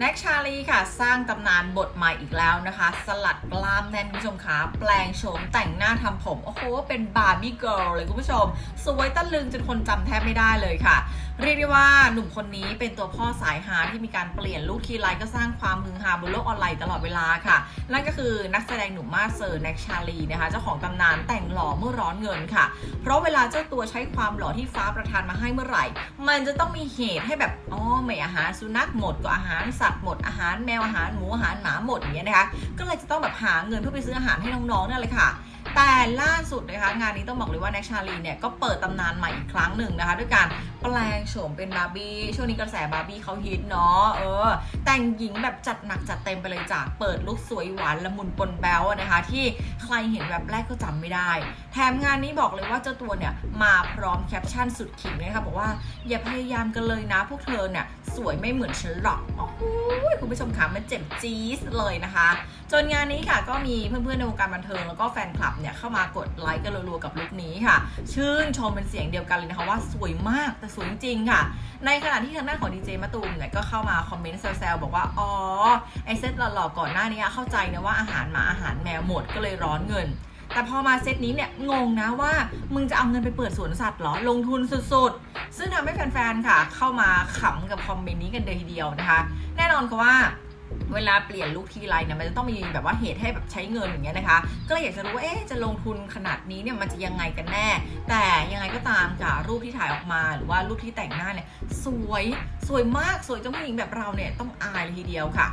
แน็กชาลีค่ะ สร้างตำนานบทใหม่อีกแล้วนะคะ สลัดกล้ามแน่นคุณผู้ชมคะแปลงโฉมแต่งหน้าทำผม โอ้โห เป็นบาร์บี้เกิร์ลเลยคุณผู้ชม สวยตะลึงจนคนจำแทบไม่ได้เลยค่ะ เรียกได้ว่าหนุ่มคนนี้เป็นตัวพ่อสายฮาที่มีการเปลี่ยนลุคทีไรก็สร้างความฮือฮาบนโลกออนไลน์ตลอดเวลาค่ะ นั่นก็คือนักแสดงหนุ่มมาเซอร์แน็กชาลีนะคะ เจ้าของตำนานแต่งหล่อเมื่อร้อนเงินค่ะ เพราะเวลาเจ้าตัวใช้ความหล่อที่ฟ้าประทานมาให้เมื่อไหร่ มันจะต้องมีเหตุให้แบบอ๋อไม่อาหารสุนัขหมดก็อาหารสัตว์หมดอาหารแมวอาหารหมูอาหารหมาหมดอย่างเงี้ยนะคะ ก็เลยจะต้องแบบหาเงินเพื่อไปซื้ออาหารให้น้องๆนั่นเลยค่ะ แต่ล่าสุดนะคะงานนี้ต้องบอกเลยว่าแน็กชาลีเนี่ยก็เปิดตำนานใหม่อีกครั้งหนึ่งนะคะ ด้วยการแปลงโฉมเป็นบาร์บี้ช่วงนี้กระแสบาร์บี้เขาฮิตเนาะเออ แต่งหญิงแบบจัดหนักจัดเต็มไปเลยจ้ะเปิดลุคสวยหวานละมุนปนแบ๊วนะคะ ที่ใครเห็นแบบแรกก็จำไม่ได้ แถมงานนี้บอกเลยว่าเจ้าตัวเนี่ยมาพร้อมแคปชั่นสุดขิงเลยค่ะบอกว่าอย่าพยายามกันเลยนะพวกเธอเนี่ยสวยไม่เหมือนฉันหรอกอ้โห คุณผู้ชมคะมันเจ็บจี๊ดเลยนะคะ จนงานนี้ค่ะก็มีเพื่อนๆในวงการบันเทิงแล้วก็แฟนคลับเนี่ยเข้ามากดไลค์กันรัวๆกับลุคนี้ค่ะ ชื่นชมเป็นเสียงเดียวกันเลยนะคะว่าสวยมากแต่สวยจริงค่ะ ในขณะที่ทางด้านของดีเจมะตูมเนี่ยก็เข้ามาคอมเมนต์แซวๆบอกว่าอ๋อไอเซตหล่อๆก่อนหน้านี้เข้าใจนะว่าอาหารหมาอาหารแมวหมดก็เลยร้อนเงิน แต่พอมาเซตนี้เนี่ยงงนะว่ามึงจะเอาเงินไปเปิดสวนสัตว์เหรอลงทุนสุดๆ งทำให้แฟนๆ ค่ะ เข้ามาขำกับคอมเมนต์นี้กันเลยทีเดียวนะคะ แน่นอนค่ะว่าเวลาเปลี่ยนลุคทีไรเนี่ยมันจะต้องมีแบบว่าเหตุให้แบบใช้เงินอย่างเงี้ยนะคะ ก็เลยอยากจะรู้ว่าเอ๊ะจะลงทุนขนาดนี้เนี่ยมันจะยังไงกันแน่ แต่ยังไงก็ตามค่ะรูปที่ถ่ายออกมาหรือว่ารูปที่แต่งหน้าเนี่ยสวยสวยมากสวยจนผู้หญิงแบบเราเนี่ยต้องอายเลยทีเดียวค่ะ